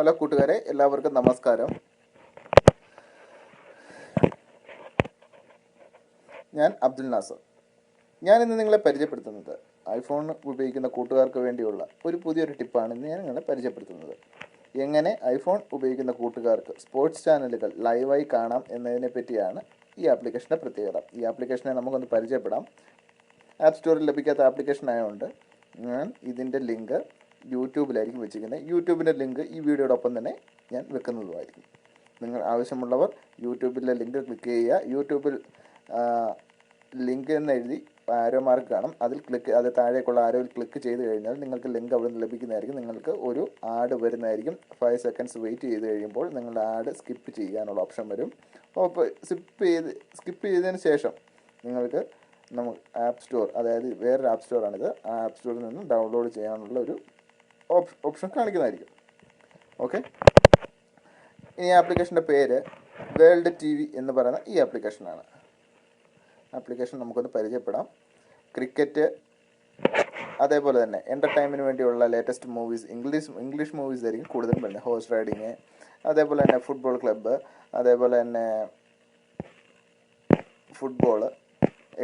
Hello കൂട്ടുകാരെ എല്ലാവർക്കും നമസ്കാരം. ഞാൻ അബ്ദുൽ നാസർ. ഞാൻ ഇന്ന് നിങ്ങളെ പരിചയപ്പെടുത്തുന്നത് ഐഫോൺ ഉപയോഗിക്കുന്ന കൂട്ടുകാർക്ക് വേണ്ടിയുള്ള ഒരു പുതിയൊരു ടിപ്പാണ് ഇന്ന് ഞാൻ നിങ്ങളെ പരിചയപ്പെടുത്തുന്നത്. എങ്ങനെ ഐഫോൺ ഉപയോഗിക്കുന്ന കൂട്ടുകാർക്ക് സ്പോർട്സ് ചാനലുകൾ ലൈവായി കാണാം എന്നതിനെ പറ്റിയാണ് ഈ ആപ്ലിക്കേഷന്റെ പ്രത്യേകത. ഈ ആപ്ലിക്കേഷനെ നമുക്കൊന്ന് പരിചയപ്പെടാം. ആപ്പ് സ്റ്റോറിൽ ലഭിക്കാത്ത ആപ്ലിക്കേഷൻ ആയതുകൊണ്ട് ഞാൻ ഇതിന്റെ ലിങ്ക് യൂട്യൂബിലായിരിക്കും വെച്ചിരിക്കുന്നത്. യൂട്യൂബിന്റെ ലിങ്ക് ഈ വീഡിയോടൊപ്പം തന്നെ ഞാൻ വെക്കുന്നതുമായിരിക്കും. നിങ്ങൾ ആവശ്യമുള്ളവർ യൂട്യൂബിലെ ലിങ്ക് ക്ലിക്ക് ചെയ്യുക. യൂട്യൂബിൽ ലിങ്ക് എന്ന് എഴുതി ആരോ മാർക്ക് കാണും. അതിൽ ക്ലിക്ക് അത് താഴേക്കുള്ള ആരോയിൽ ക്ലിക്ക് ചെയ്ത് കഴിഞ്ഞാൽ നിങ്ങൾക്ക് ലിങ്ക് അവിടെ നിന്ന് ലഭിക്കുന്നതായിരിക്കും. നിങ്ങൾക്ക് ഒരു ആഡ് വരുന്നതായിരിക്കും. ഫൈവ് സെക്കൻഡ്സ് വെയിറ്റ് ചെയ്ത് കഴിയുമ്പോൾ നിങ്ങളുടെ ആഡ് സ്കിപ്പ് ചെയ്യാനുള്ള ഓപ്ഷൻ വരും. അപ്പോൾ സ്കിപ്പ് ചെയ്ത് സ്കിപ്പ് ചെയ്തതിന് ശേഷം നിങ്ങൾക്ക് നമുക്ക് ആപ്പ് സ്റ്റോർ അതായത് വേറൊരു ആപ്പ് സ്റ്റോറാണിത് ആ ആപ്പ് സ്റ്റോറിൽ നിന്ന് ഡൗൺലോഡ് ചെയ്യാനുള്ള ഒരു ഓപ്ഷൻ കാണിക്കുന്നതായിരിക്കും. ഓക്കെ ഇനി ആപ്ലിക്കേഷന്റെ പേര് വേൾഡ് ടി വി എന്ന് പറയുന്ന ഈ ആപ്ലിക്കേഷനാണ് ആപ്ലിക്കേഷൻ നമുക്കൊന്ന് പരിചയപ്പെടാം. ക്രിക്കറ്റ് അതേപോലെ തന്നെ എന്റർടൈൻമെന്റിന് വേണ്ടിയുള്ള latest movies English English movies ആയിരിക്കും കൂടുതലും വരുന്നത്. ഹോഴ്സ് റൈഡിങ് അതേപോലെ തന്നെ ഫുട്ബോൾ ക്ലബ്ബ് അതേപോലെ തന്നെ football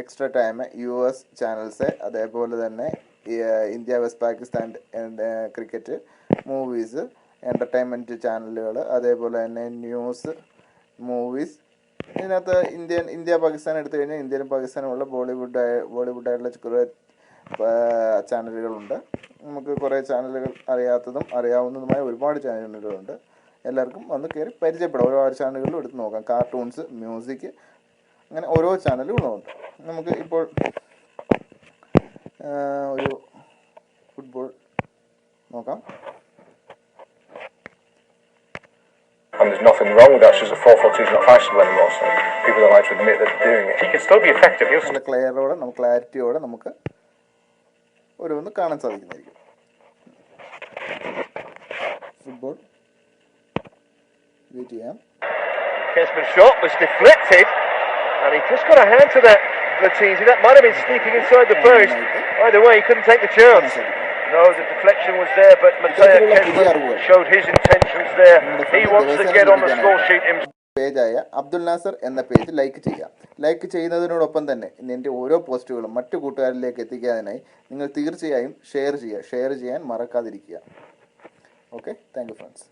extra time U S channels അതേപോലെ തന്നെ India West Pakistan cricket movies entertainment ചാനലുകൾ അതേപോലെ തന്നെ ന്യൂസ് മൂവീസ് ഇതിനകത്ത് ഇന്ത്യൻ ഇന്ത്യ പാകിസ്ഥാൻ എടുത്തു കഴിഞ്ഞാൽ ഇന്ത്യയിലും പാകിസ്ഥാനുമുള്ള ബോളിവുഡ് ബോളിവുഡായിട്ടുള്ള കുറേ ചാനലുകളുണ്ട് നമുക്ക് കുറേ ചാനലുകൾ അറിയാത്തതും അറിയാവുന്നതുമായ ഒരുപാട് ചാനലുകളുണ്ട് എല്ലാവർക്കും വന്ന് കയറി പരിചയപ്പെടാം. ഓരോ ചാനലുകളും എടുത്ത് നോക്കാം. കാർട്ടൂൺസ് മ്യൂസിക് അങ്ങനെ ഓരോ ചാനലുകളുമുണ്ട് നമുക്ക് ഇപ്പോൾ ഒരു ഫുട്ബോൾ നോക്കാം And there's nothing wrong with that. It's just a 442 is not fashionable anymore, so people don't like to admit that they're doing it. He can still be effective. He'll നല്ല ക്ലിയറോടെ നമുക്ക് ക്ലാരിറ്റിയോടെ നമുക്ക് ഓരോന്ന് കാണാൻ സാധിക്കുന്നതായിരിക്കും ഫുട്ബോൾ വെയിറ്റ് ചെയ്യാം Kesman's shot was deflected, and he just got a hand to that Latizi. That might have been sneaking inside the post. Either way, he couldn't take the chance. No, the deflection was there, but Mateo Kessler showed his intentions there. He wants to get on the score sheet himself. പേജായ അബ്ദുൽ നാസർ എന്ന page like ചെയ്യുക like ചെയ്യുന്നതിനോടൊപ്പം തന്നെ എന്റെ ഓരോ പോസ്റ്റുകളും മറ്റു കൂട്ടുകാരിലേക്ക് എത്തിക്കാനായി നിങ്ങൾ തീർച്ചയായും ഷെയർ ചെയ്യുക ഷെയർ ചെയ്യാൻ മറക്കാതിരിക്കുക ഓക്കെ താങ്ക് യു ഫ്രണ്ട്സ്